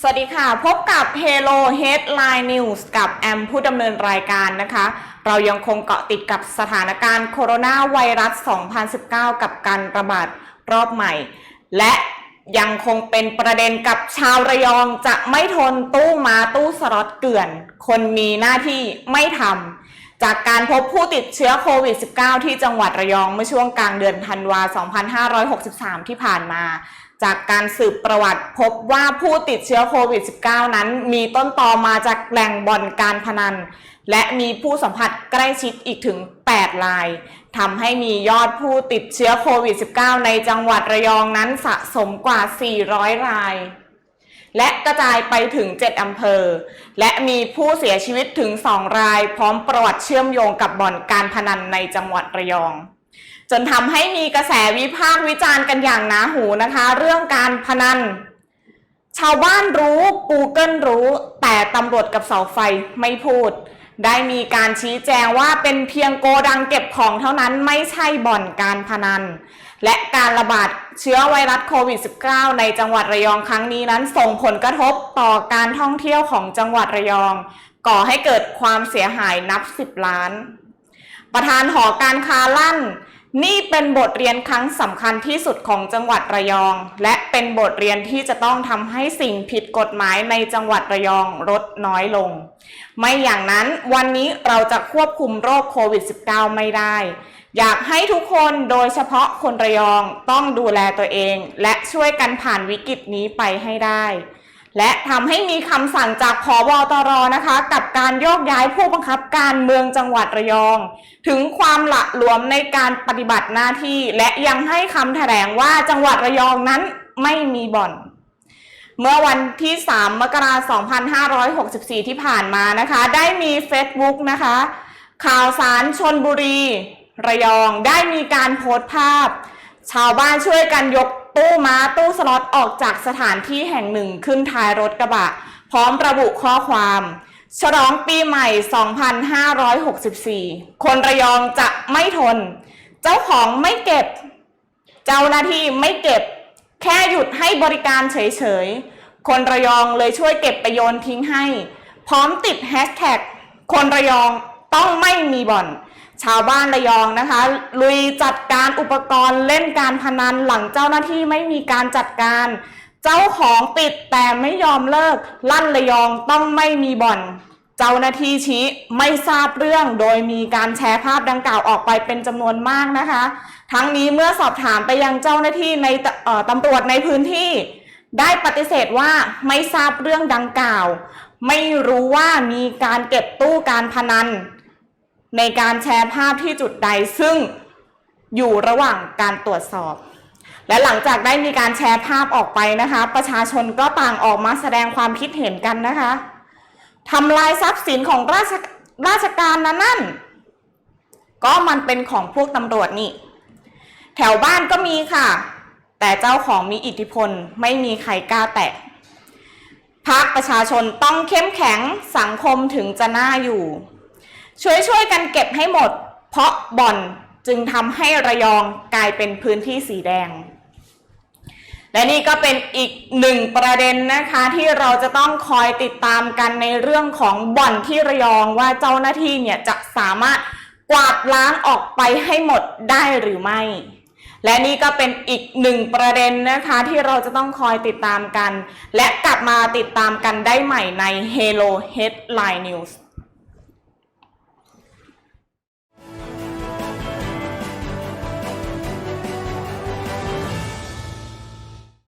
สวัสดีค่ะ พบกับ Hello Headline News กับแอมผู้ดำเนินรายการนะคะ เรายังคงเกาะติดกับสถานการณ์โคโรนาไวรัส 2019 กับการระบาดรอบใหม่ และยังคงเป็นประเด็นกับชาวระยองจะไม่ทนตู้มาตู้สล็อตเกลื่อน คนมีหน้าที่ไม่ทำจากการพบผู้ติดเชื้อโควิด -19 ที่จังหวัดระยองเมื่อช่วงกลางเดือนธันวา 2563 ที่ผ่านมา จากการสืบประวัติพบว่าผู้ติดเชื้อโควิด -19 นั้น มีต้นตอมาจากแหล่งบ่อนการพนัน และมีผู้สัมผัสใกล้ชิดอีกถึง 8 รายทำให้มียอดผู้ติดเชื้อโควิด -19 ในจังหวัดระยองนั้นสะสมกว่า 400 ราย และกระจายไปถึง 7 อำเภอ และมีผู้เสียชีวิตถึง 2 ราย พร้อมประวัติเชื่อมโยงกับบ่อนการพนันในจังหวัดระยอง จนทำให้มีกระแสวิพากษ์วิจารณ์กันอย่างหนาหูนะคะ เรื่องการพนัน ชาวบ้านรู้ Google รู้ แต่ตำรวจกับเสาไฟไม่พูด ได้มีการชี้แจงว่าเป็นเพียงโกดังเก็บของเท่านั้นไม่ใช่บ่อนการพนัน และการระบาดเชื้อไวรัสโควิด -19 ในจังหวัดระยองครั้งนี้นั้น ส่งผลกระทบต่อการท่องเที่ยวของจังหวัดระยอง ก่อให้เกิดความเสียหายนับ 10 ล้าน ประธานหอการค้าลั่น นี่เป็นบทเรียนครั้งสำคัญที่สุดของจังหวัดระยอง และเป็นบทเรียนที่จะต้องทำให้สิ่งผิดกฎหมายในจังหวัดระยองลดน้อยลง ไม่อย่างนั้นวันนี้เราจะควบคุมโรคโควิด -19 ไม่ได้ อยากให้ทุกคนโดยเฉพาะคนระยองต้องดูแลตัวเอง และช่วยกันผ่านวิกฤตนี้ไปให้ได้ และทำให้มีคำสั่งจากพบตรนะคะ กับการโยกย้ายผู้บังคับการเมืองจังหวัดระยอง ถึงความหละหลวมในการปฏิบัติหน้าที่ และยังให้คำแถลงว่าจังหวัดระยองนั้นไม่มีบ่อน เมื่อวันที่ 3 มกราคม 2564 ที่ผ่านมานะคะ ได้มี Facebook นะคะ ข่าวสารชนบุรี ระยองได้มีการโพสต์ภาพ ชาวบ้านช่วยกันยก ตู้ม้าตู้สล็อตออกจากสถานที่แห่งหนึ่งขึ้นท้ายรถกระบะ พร้อมระบุข้อความ ฉลองปีใหม่ 2564 คนระยองจะไม่ทน เจ้าของไม่เก็บ เจ้าหน้าที่ไม่เก็บ แค่หยุดให้บริการเฉยๆ คนระยองเลยช่วยเก็บไปโยนทิ้งให้ พร้อมติดแฮชแท็กคนระยองต้องไม่มีบ่อน ชาวบ้านระยองนะคะ ลุยจัดการอุปกรณ์เล่นการพนันหลังเจ้าหน้าที่ไม่มีการจัดการ เจ้าของปิดแต่ไม่ยอมเลิก ลั่นระยองต้องไม่มีบ่อน เจ้าหน้าที่ชี้ไม่ทราบเรื่องโดยมีการแชร์ภาพดังกล่าวออกไปเป็นจำนวนมากนะคะ ทั้งนี้เมื่อสอบถามไปยังเจ้าหน้าที่ในตเอ่อตำรวจในพื้นที่ ได้ปฏิเสธว่าไม่ทราบเรื่องดังกล่าว ไม่รู้ว่ามีการเก็บตู้การพนัน ในการแชร์ภาพที่จุดใดซึ่งอยู่ระหว่างการตรวจสอบ และหลังจากได้มีการแชร์ภาพออกไปนะคะ ประชาชนก็ต่างออกมาแสดงความคิดเห็นกันนะคะทำลายทรัพย์สินของราชราชการนั้นนั่น ก็มันเป็นของพวกตำรวจนี่ แถวบ้านก็มีค่ะ แต่เจ้าของมีอิทธิพลไม่มีใครกล้าแตะภาคประชาชนต้องเข้มแข็งสังคมถึงจะน่าอยู่ ช่วยช่วยกันเก็บให้หมด เพราะบ่อนจึงทำให้ระยองกลายเป็นพื้นที่สีแดง และนี่ก็เป็นอีกหนึ่งประเด็นนะคะที่เราจะต้องคอยติดตามกันในเรื่องของบ่อนที่ระยองว่าเจ้าหน้าที่เนี่ยจะสามารถกวาดล้างออกไปให้หมดได้หรือไม่ และนี่ก็เป็นอีกหนึ่งประเด็นนะคะที่เราจะต้องคอยติดตามกัน และกลับมาติดตามกันได้ใหม่ใน Hello Headline News